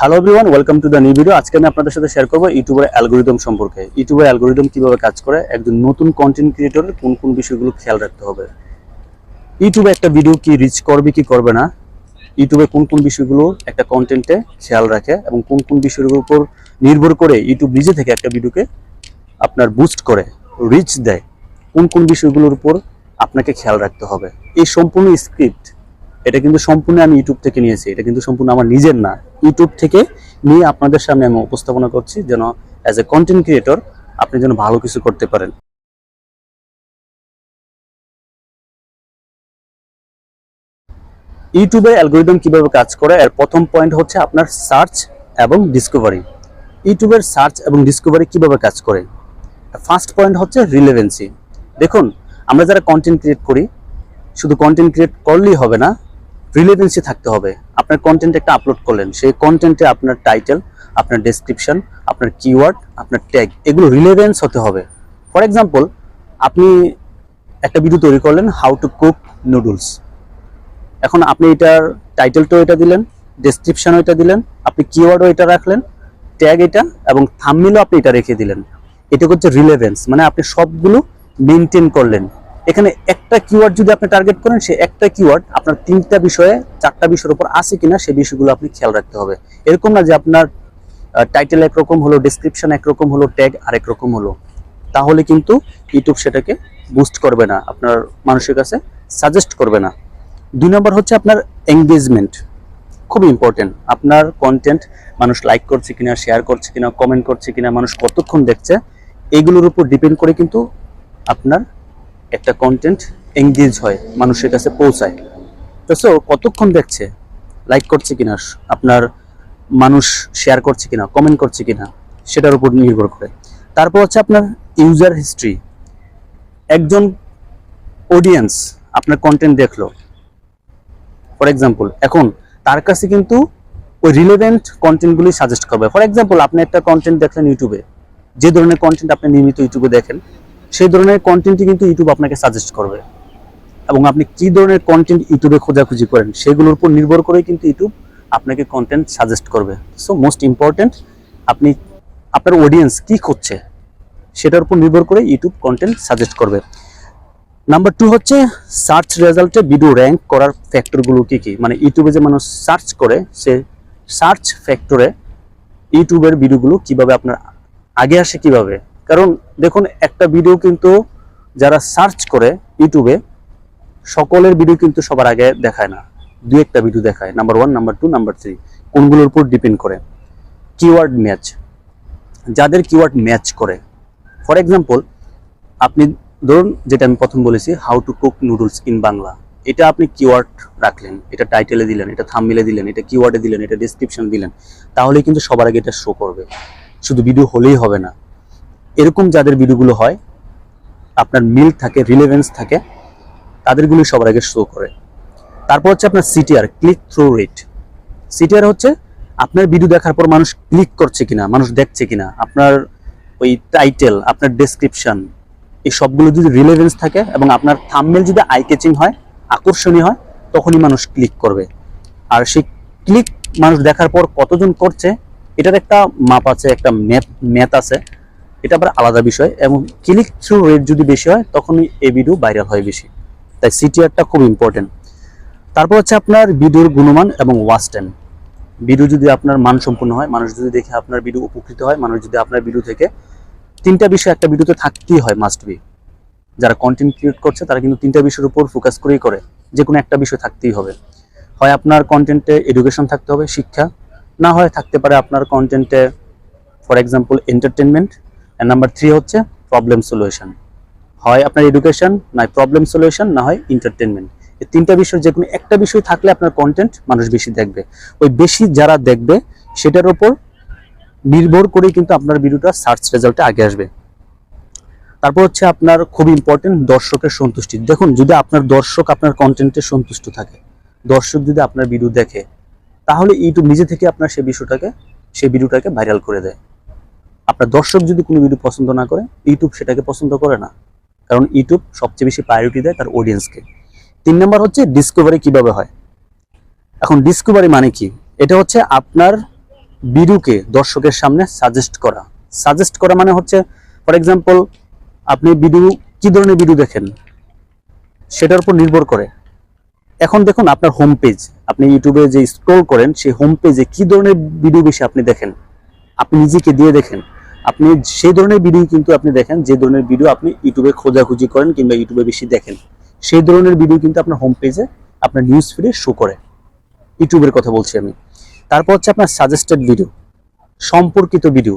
Hello everyone welcome to the new video আজকে আমি আপনাদের সাথে শেয়ার করব ইউটিউবের অ্যালগোরিদম সম্পর্কে। ইউটিউবের অ্যালগোরিদম কীভাবে কাজ করে, একজন নতুন কন্টেন্ট ক্রিয়েটরের কোন কোন বিষয়গুলো খেয়াল রাখতে হবে। ইউটিউবে একটা ভিডিও কি রিচ করবে কি করবে না, ইউটিউবে কোন কোন বিষয়গুলো একটা কন্টেন্টে খেয়াল রাখে এবং কোন কোন বিষয়গুলোর উপর নির্ভর করে ইউটিউব নিজে থেকে একটা ভিডিওকে আপনার বুস্ট করে রিচ দেয়, কোন কোন বিষয়গুলোর উপর আপনাকে খেয়াল রাখতে হবে। এই সম্পূর্ণ স্ক্রিপ্ট এটা কিন্তু সম্পূর্ণ আমি ইউটিউব থেকে নিয়েছি, এটা কিন্তু সম্পূর্ণ আমার নিজের না। ইউটিউব থেকে নিয়ে আপনাদের সামনে আমি উপস্থাপনা করছি যেন অ্যাজ এ কন্টেন্ট ক্রিয়েটর আপনি যেন ভালো কিছু করতে পারেন। ইউটিউবের অ্যালগোরিদম কীভাবে কাজ করে? এর প্রথম পয়েন্ট হচ্ছে আপনার সার্চ এবং ডিসকভারি ইউটিউবের সার্চ এবং ডিসকভারি কীভাবে কাজ করে? ফার্স্ট পয়েন্ট হচ্ছে রিলেভেন্সি দেখুন, আমরা যারা কন্টেন্ট ক্রিয়েট করি, শুধু কন্টেন্ট ক্রিয়েট করলেই হবে না রিলেভেন্সি থাকতে হবে। আপনার কন্টেন্ট একটা আপলোড করলেন, সেই কন্টেন্টে আপনার টাইটেল আপনার ডেসক্রিপশন আপনার কিওয়ার্ড আপনার ট্যাগ এগুলো রিলেভেন্স হতে হবে। ফর এক্সাম্পল আপনি একটা ভিডিও তৈরি করলেন হাউ টু কুক নুডলস এখন আপনি এটার টাইটেলটাও এটা দিলেন ডেসক্রিপশনও এটা দিলেন, আপনি কিওয়ার্ডও এটা রাখলেন ট্যাগ এটা এবং থামমিলও আপনি এটা রেখে দিলেন। এটা হচ্ছে রিলেভেন্স মানে আপনি সবগুলো মেনটেন করলেন। এখানে একটা কিওয়ার্ড যদি আপনি টার্গেট করেন, সে একটা কিওয়ার্ড আপনার তিনটা বিষয়ে, চারটা বিষয়ের উপর আছে কিনা সেই বিষয়গুলো আপনি খেয়াল রাখতে হবে। এরকম না যে আপনার টাইটেল একরকম হলো ডেসক্রিপশন একরকম হলো ট্যাগ আরেক রকম হলো। তাহলে কিন্তু ইউটিউব সেটাকে বুস্ট করবে না, আপনার মানুষের কাছে সাজেস্ট করবে না। দুই নম্বর হচ্ছে আপনার এঙ্গেজমেন্ট খুব ইম্পর্টেন্ট আপনার কন্টেন্ট মানুষ লাইক করছে কিনা শেয়ার করছে কিনা কমেন্ট করছে কিনা, মানুষ কতক্ষণ দেখছে, এগুলোর উপর ডিপেন্ড করে কিন্তু আপনার একটা কন্টেন্ট এঙ্গেজ হয়, মানুষের কাছে পৌঁছায়। তো সো কতক্ষণ দেখছে? লাইক করছে কিনা? আপনার মানুষ শেয়ার করছে কিনা? কমেন্ট করছে কিনা? সেটার উপর নির্ভর করে। তারপর হচ্ছে আপনার ইউজার হিস্ট্রি একজন অডিয়েন্স আপনার কন্টেন্ট দেখল। ফর এক্সাম্পল এখন তার কাছে কিন্তু ওই রিলেভেন্ট কন্টেন্টগুলি সাজেস্ট করবে। ফর এক্সাম্পল আপনি একটা কন্টেন্ট দেখলেন ইউটিউবে যে ধরনের কন্টেন্ট আপনি নিয়মিত ইউটিউবে দেখেন সেই ধরনের কন্টেন্টই কিন্তু ইউটিউব আপনাকে সাজেস্ট করবে। এবং আপনি কি ধরনের কন্টেন্ট ইউটিউবে খোঁজাখুঁজি করেন, সেগুলোর উপর নির্ভর করেই কিন্তু ইউটিউব আপনাকে কন্টেন্ট সাজেস্ট করবে। সো মোস্ট ইম্পর্টেন্ট আপনি, আপনার অডিয়েন্স কি খুঁজছে, সেটার উপর নির্ভর করে ইউটিউব কন্টেন্ট সাজেস্ট করবে। নাম্বার টু হচ্ছে সার্চ রেজাল্টে ভিডিও র্যাঙ্ক করার ফ্যাক্টরগুলো কি কি? মানে ইউটিউবে যে মানুষ সার্চ করে, সে সার্চ ফ্যাক্টরে ইউটিউবের ভিডিওগুলো কীভাবে আপনার আগে আসে কীভাবে? কারণ দেখুন, একটা ভিডিও কিন্তু যারা সার্চ করে ইউটিউবে, সকলের ভিডিও কিন্তু সবার আগে দেখায় না। দু একটা ভিডিও দেখায়। Number one number two number three কোনগুলোর উপর ডিপেন্ড করে। কিওয়ার্ড ম্যাচ যাদের কিওয়ার্ড ম্যাচ করে। ফর এক্সাম্পল আপনি ধরুন, যেটা আমি প্রথম বলেছি how to cook noodles in Bangla এটা আপনি কিওয়ার্ড রাখলেন, এটা টাইটেলে দিলেন, এটা থামমিলে দিলেন, এটা কিওয়ার্ডে দিলেন, এটা ডিসক্রিপশন দিলেন তাহলে কিন্তু সবার আগে এটা শো করবে। শুধু ভিডিও হলেই হবে না। এরকম যাদের ভিডিওগুলো হয়, আপনার মিল থাকে রিলেভেন্স থাকে, তাদেরগুলি সবার আগে শো করে। তারপর হচ্ছে আপনার CTR click through rate CTR হচ্ছে আপনার ভিডিও দেখার পর মানুষ ক্লিক করছে কিনা, মানুষ দেখছে কিনা, আপনার ওই টাইটেল আপনার ডেসক্রিপশন এই সবগুলো যদি রিলেভেন্স থাকে এবং আপনার থামমেল যদি আই ক্যাচিং হয়, আকর্ষণীয় হয়, তখনই মানুষ ক্লিক করবে। আর সেই ক্লিক মানুষ দেখার পর কতজন করছে, এটার একটা মাপ আছে, একটা ম্যাপ ম্যাথ আছে। এটা আবার আলাদা বিষয়, এবং ক্লিক থ্রু রেট যদি বেশি হয়, তখনই এই ভিডিও ভাইরাল হয় বেশি। তাই সিটিআরটা খুব ইম্পর্টেন্ট তারপর হচ্ছে আপনার ভিডিওর গুণমান এবং ওয়াচ টাইম ভিডিও যদি আপনার মানসম্পন্ন হয়, মানুষ যদি দেখে আপনার ভিডিও উপকৃত হয়, মানুষ যদি আপনার ভিডিও থেকে তিনটা বিষয় একটা ভিডিওতে থাকতেই হয় মাস্ট বি যারা কন্টেন্ট ক্রিয়েট করছে, তারা কিন্তু তিনটা বিষয়ের উপর ফোকাস করেই করে যে কোনো একটা বিষয় থাকতেই হবে। হয় আপনার কন্টেন্টে এডুকেশন থাকতে হবে, শিক্ষা। না হয় থাকতে পারে আপনার কন্টেন্টে for example entertainment and number three হচ্ছে প্রবলেম সলিউশন হয় আপনার এডুকেশন না প্রবলেম সলিউশন না হয় এন্টারটেনমেন্ট এই তিনটা বিষয় যে কোনো একটা বিষয় থাকলে আপনার কন্টেন্ট মানুষ বেশি দেখবে। ওই বেশি যারা দেখবে, সেটার উপর নির্ভর করেই কিন্তু আপনার ভিডিওটা সার্চ রেজাল্টে আগে আসবে। তারপর হচ্ছে আপনার খুব ইম্পর্টেন্ট দর্শকের সন্তুষ্টি। দেখুন, যদি আপনার দর্শক আপনার কন্টেন্টে সন্তুষ্ট থাকে, দর্শক যদি আপনার ভিডিও দেখে, তাহলে ইউটিউব নিজে থেকে আপনার সেই বিষয়টাকে সেই ভিডিওটাকে ভাইরাল করে দেয়। আপনার দর্শক যদি কোনো ভিডিও পছন্দ না করে ইউটিউব সেটাকে পছন্দ করে না। কারণ ইউটিউব সবচেয়ে বেশি প্রায়োরিটি দেয় তার অডিয়েন্সকে তিন নম্বর হচ্ছে ডিসকভারি কীভাবে হয়? এখন ডিসকভারি মানে কি? এটা হচ্ছে আপনার ভিডিওকে দর্শকের সামনে সাজেস্ট করা। সাজেস্ট করা মানে হচ্ছে ফর এক্সাম্পল আপনি ভিডিও কি ধরনের ভিডিও দেখেন? সেটার উপর নির্ভর করে। এখন দেখুন আপনার হোম পেজ আপনি ইউটিউবে যে স্ক্রল করেন, সেই হোম পেজে কি ধরনের ভিডিও বেশি আপনি দেখেন? আপনি নিজেকে দিয়ে দেখেন। আপনি সেই ধরনের ভিডিও কিন্তু আপনি দেখেন, যে ধরনের ভিডিও আপনি ইউটিউবে খোঁজাখুঁজি করেন কিংবা ইউটিউবে বেশি দেখেন, সেই ধরনের ভিডিও কিন্তু আপনার হোম পেজে আপনার নিউজ ফিডে শো করে। ইউটিউবের কথা বলছি আমি। তারপর হচ্ছে আপনার সাজেস্টেড ভিডিও সম্পর্কিত ভিডিও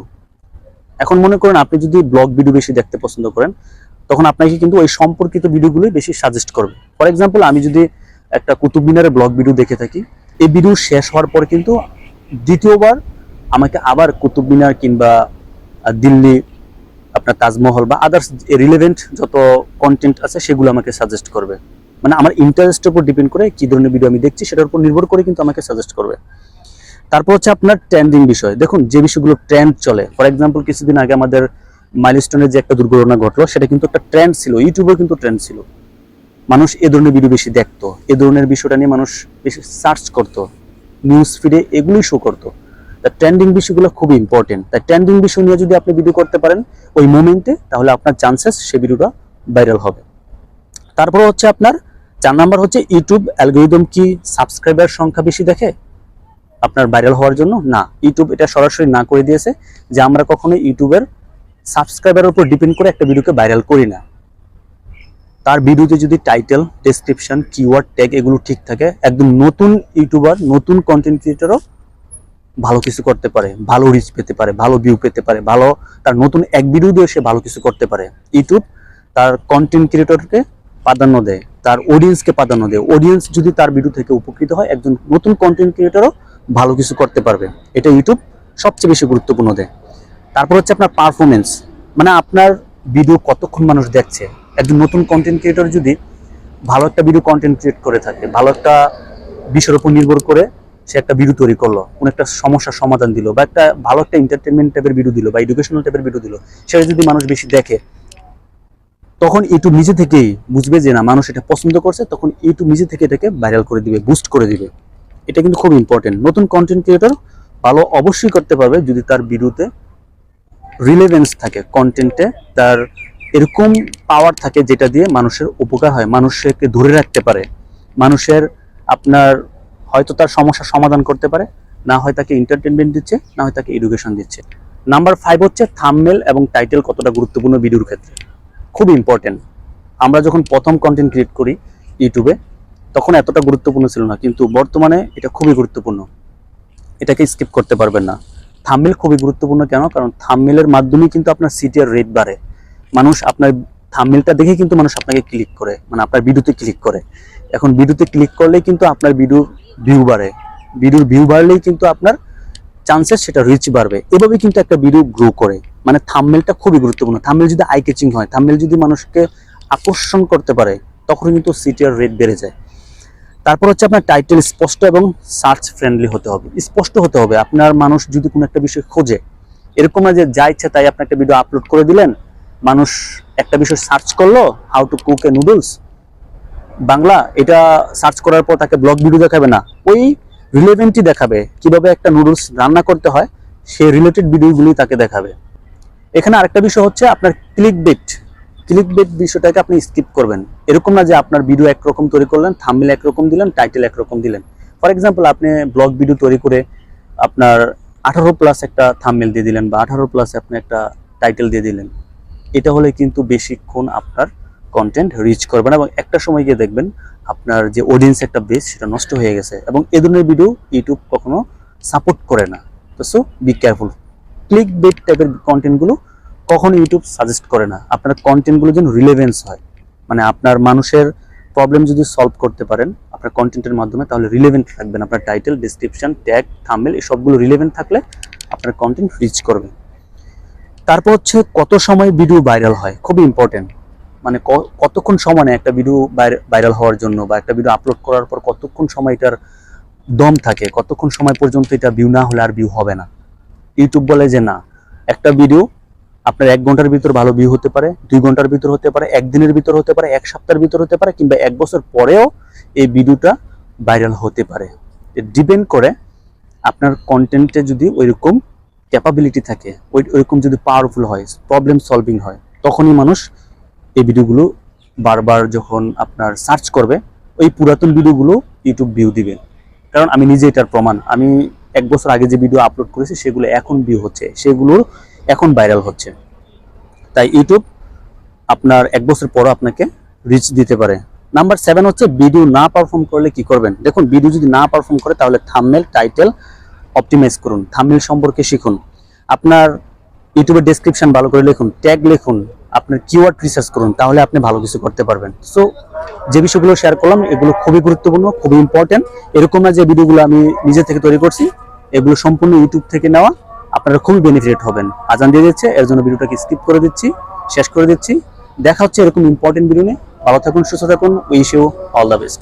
এখন মনে করেন আপনি যদি ব্লগ ভিডিও বেশি দেখতে পছন্দ করেন, তখন আপনাকে কিন্তু ওই সম্পর্কিত ভিডিওগুলোই বেশি সাজেস্ট করবে। ফর এক্সাম্পল আমি যদি একটা কুতুব মিনারের ব্লগ ভিডিও দেখে থাকি, এই ভিডিও শেষ হওয়ার পর কিন্তু দ্বিতীয়বার আমাকে আবার কুতুব মিনার কিংবা দিল্লি, আপনার তাজমহল বা আদার্স রিলেভেন্ট যত কন্টেন্ট আছে সেগুলো আমাকে সাজেস্ট করবে। মানে আমার ইন্টারেস্টের উপর ডিপেন্ড করে কি ধরনের ভিডিও আমি দেখছি সেটার উপর নির্ভর করে কিন্তু আমাকে সাজেস্ট করবে। তারপর হচ্ছে আপনার ট্রেন্ডিং বিষয়। দেখুন, যে বিষয়গুলো ট্রেন্ড চলে ফর এক্সাম্পল কিছুদিন আগে আমাদের মাইলস্টোনের যে একটা দুর্ঘটনা ঘটলো, সেটা কিন্তু একটা ট্রেন্ড ছিল ইউটিউবেও কিন্তু ট্রেন্ড ছিল। মানুষ এ ধরনের ভিডিও বেশি দেখতো, এ ধরনের বিষয়টা নিয়ে মানুষ বেশি সার্চ করতো নিউজ ফিডে এগুলোই শো করতো। তা ট্রেন্ডিং বিষয়গুলো খুবই ইম্পর্টেন্ট তাই ট্রেন্ডিং বিষয় নিয়ে যদি আপনি ভিডিও করতে পারেন, ওই মোমেন্টে তাহলে আপনার চান্সেস সে ভিডিওটা ভাইরাল হবে। তারপর হচ্ছে আপনার, চার নাম্বার হচ্ছে ইউটিউব অ্যালগোরিদম কি সাবস্ক্রাইবার সংখ্যা বেশি দেখে? আপনার ভাইরাল হওয়ার জন্য? না ইউটিউব এটা সরাসরি না করে দিয়েছে যে আমরা কখনো ইউটিউবের সাবস্ক্রাইবারের উপর ডিপেন্ড করে একটা ভিডিওকে ভাইরাল করি না। তার ভিডিওতে যদি টাইটেল ডেসক্রিপশন কিওয়ার্ড ট্যাগ এগুলো ঠিক থাকে, একদম নতুন ইউটিউবার নতুন কন্টেন্ট ক্রিয়েটরও ভালো কিছু করতে পারে, ভালো রিচ পেতে পারে, ভালো ভিউ পেতে পারে, ভালো তার নতুন এক ভিডিও সে ভালো কিছু করতে পারে। ইউটিউব তার কন্টেন্ট ক্রিয়েটরকে প্রাধান্য দেয়, তার অডিয়েন্সকে প্রাধান্য দেয়। অডিয়েন্স যদি তার ভিডিও থেকে উপকৃত হয়, একজন নতুন কন্টেন্ট ক্রিয়েটরও ভালো কিছু করতে পারবে। এটা ইউটিউব সবচেয়ে বেশি গুরুত্বপূর্ণ দেয়। তারপর হচ্ছে আপনার পারফরমেন্স মানে আপনার ভিডিও কতক্ষণ মানুষ দেখছে? একজন নতুন কন্টেন্ট ক্রিয়েটর যদি ভালো একটা ভিডিও কন্টেন্ট ক্রিয়েট করে থাকে, ভালো একটা বিষয়ের উপর নির্ভর করে সে একটা ভিডিও তৈরি করল, কোন একটা সমস্যার সমাধান দিল বা একটা ভালো একটা এন্টারটেনমেন্ট টাইপের ভিডিও দিল বা এডুকেশনাল টাইপের ভিডিও দিল, সেটা যদি মানুষ বেশি দেখে, তখন ইউটিউব নিজে থেকেই বুঝবে যে না, মানুষ এটা পছন্দ করছে, তখন ইউটিউব নিজে থেকে এটাকে ভাইরাল করে দিবে বুস্ট করে দিবে। এটা কিন্তু খুব ইম্পর্টেন্ট নতুন কন্টেন্ট ক্রিয়েটর ভালো অবশ্যই করতে পারবে যদি তার ভিডিওতে রিলেভেন্স থাকে কন্টেন্টে তার এরকম পাওয়ার থাকে যেটা দিয়ে মানুষের উপকার হয়, মানুষকে ধরে রাখতে পারে। মানুষের আপনার হয়তো তার সমস্যার সমাধান করতে পারে, না হয় তাকে এন্টারটেনমেন্ট দিচ্ছে, না হয় তাকে এডুকেশন দিচ্ছে। নাম্বার ফাইভ হচ্ছে থামমেল এবং টাইটেল কতটা গুরুত্বপূর্ণ ভিডিওর ক্ষেত্রে। খুব ইম্পর্টেন্ট আমরা যখন প্রথম কন্টেন্ট ক্রিয়েট করি ইউটিউবে তখন এতটা গুরুত্বপূর্ণ ছিল না, কিন্তু বর্তমানে এটা খুবই গুরুত্বপূর্ণ। এটাকে স্কিপ করতে পারবেন না। থামমেল খুবই গুরুত্বপূর্ণ কেন? কারণ থামমেলের মাধ্যমেই কিন্তু আপনার সিটির রেট বাড়ে। মানুষ আপনার থামমেলটা দেখে কিন্তু মানুষ আপনাকে ক্লিক করে মানে আপনার ভিডিওতে ক্লিক করে। এখন ভিডিওতে ক্লিক করলেই কিন্তু আপনার ভিডিওর ভিউ বাড়ে। ভিডিওর ভিউ বাড়লেই কিন্তু আপনার চান্সেস সেটা রিচ বাড়বে। এভাবে কিন্তু একটা ভিডিও গ্রো করে। মানে থামমেলটা খুবই গুরুত্বপূর্ণ। থামমেল যদি আই ক্যাচিং হয় থামমেল যদি মানুষকে আকর্ষণ করতে পারে, তখন কিন্তু সিটির রেট বেড়ে যায়। তারপর হচ্ছে আপনার টাইটেল স্পষ্ট এবং সার্চ ফ্রেন্ডলি হতে হবে। স্পষ্ট হতে হবে। আপনার মানুষ যদি কোনো একটা বিষয় খোঁজে, এরকম না যে যা ইচ্ছে তাই আপনি একটা ভিডিও আপলোড করে দিলেন, মানুষ একটা বিষয় সার্চ করল how to cook a noodles Bangla, এটা সার্চ করার পর তাকে ব্লগ ভিডিও দেখাবে না। ওই রিলেভেন্টই দেখাবে কীভাবে একটা নুডলস রান্না করতে হয়, সেই রিলেটেড ভিডিওগুলি তাকে দেখাবে। এখানে আরেকটা বিষয় হচ্ছে আপনার ক্লিক বেট ক্লিক বেট বিষয়টাকে আপনি স্কিপ করবেন। এরকম না যে আপনার ভিডিও একরকম তৈরি করলেন থাম্বনেল একরকম দিলেন টাইটেল একরকম দিলেন। ফর এক্সাম্পল আপনি ব্লগ ভিডিও তৈরি করে আপনার আঠারো প্লাস একটা থাম্বনেল দিয়ে দিলেন বা আঠারো প্লাস আপনি একটা টাইটেল দিয়ে দিলেন। এটা হলে কিন্তু বেশিক্ষণ আপনার কন্টেন্ট রিচ করবে না এবং একটা সময় গিয়ে দেখবেন আপনার যে অডিয়েন্স একটা বেস সেটা নষ্ট হয়ে গেছে এবং এ ধরনের ভিডিও ইউটিউব কখনো সাপোর্ট করে না। তো so be careful click bait টাইপের কন্টেন্টগুলো কখনো ইউটিউব সাজেস্ট করে না। আপনার কন্টেন্টগুলো যেন রিলেভেন্স হয়। মানে আপনার মানুষের প্রবলেম যদি সলভ করতে পারেন, আপনার কন্টেন্টের মাধ্যমে, তাহলে রিলেভেন্ট থাকবেন। আপনার টাইটেল ডিসক্রিপশন ট্যাগ থাম্বেল এই সবগুলো রিলেভেন্ট থাকলে আপনার কন্টেন্ট রিচ করবে। তারপর হচ্ছে কত সময় ভিডিও ভাইরাল হয়। খুবই ইম্পর্টেন্ট মানে কতক্ষণ সময় নেয় একটা ভিডিও ভাইরাল হওয়ার জন্য বা একটা ভিডিও আপলোড করার পর কতক্ষণ সময় এটার দম থাকে? কতক্ষণ সময় পর্যন্ত এটা ভিউ না হলে আর ভিউ হবে না? ইউটিউব বলে যে না, একটা ভিডিও আপনার এক ঘণ্টার ভিতর ভালো ভিউ হতে পারে, দুই ঘণ্টার ভিতর হতে পারে, একদিনের ভিতর হতে পারে, এক সপ্তাহের ভিতর হতে পারে, কিংবা এক বছর পরেও এই ভিডিওটা ভাইরাল হতে পারে। ডিপেন্ড করে আপনার কন্টেন্টে যদি ওইরকম ক্যাপাবিলিটি থাকে, ওই, ওইরকম যদি পাওয়ারফুল হয় প্রবলেম সলভিং হয়, তখনই মানুষ এই ভিডিওগুলো বারবার যখন আপনার সার্চ করবে, ওই পুরাতন ভিডিওগুলো ইউটিউব ভিউ দিবে। কারণ আমি নিজে এটার প্রমাণ। আমি এক বছর আগে যে ভিডিও আপলোড করেছি, সেগুলো এখন ভিউ হচ্ছে। সেগুলোর এখন ভাইরাল হচ্ছে। তাই ইউটিউব আপনার এক বছর পরও আপনাকে রিচ দিতে পারে। নাম্বার সেভেন হচ্ছে ভিডিও না পারফর্ম করলে কি করবেন? দেখুন ভিডিও যদি না পারফর্ম করে, তাহলে থাম্বনেল টাইটেল অপটিমাইজ করুন। থাম্বনেল সম্পর্কে শিখুন। আপনার ইউটিউবের ডেসক্রিপশন ভালো করে লিখুন ট্যাগ লিখুন। আপনার কিওয়ার্ড রিসার্চ করুন, তাহলে আপনি ভালো কিছু করতে পারবেন। সো যে বিষয়গুলো শেয়ার করলাম, এগুলো খুবই গুরুত্বপূর্ণ, খুবই ইম্পর্টেন্ট এরকম না যে ভিডিওগুলো আমি নিজে থেকে তৈরি করছি, এগুলো সম্পূর্ণ ইউটিউব থেকে নেওয়া, আপনারা খুবই বেনিফিট হবেন। আজান দিয়ে দিচ্ছে, এর জন্য ভিডিওটাকে স্কিপ করে দিচ্ছি, শেষ করে দিচ্ছি। দেখা হচ্ছে এরকম ইম্পর্টেন্ট ভিডিও নিয়ে। ভালো থাকুন, সুস্থ থাকুন wish you all the best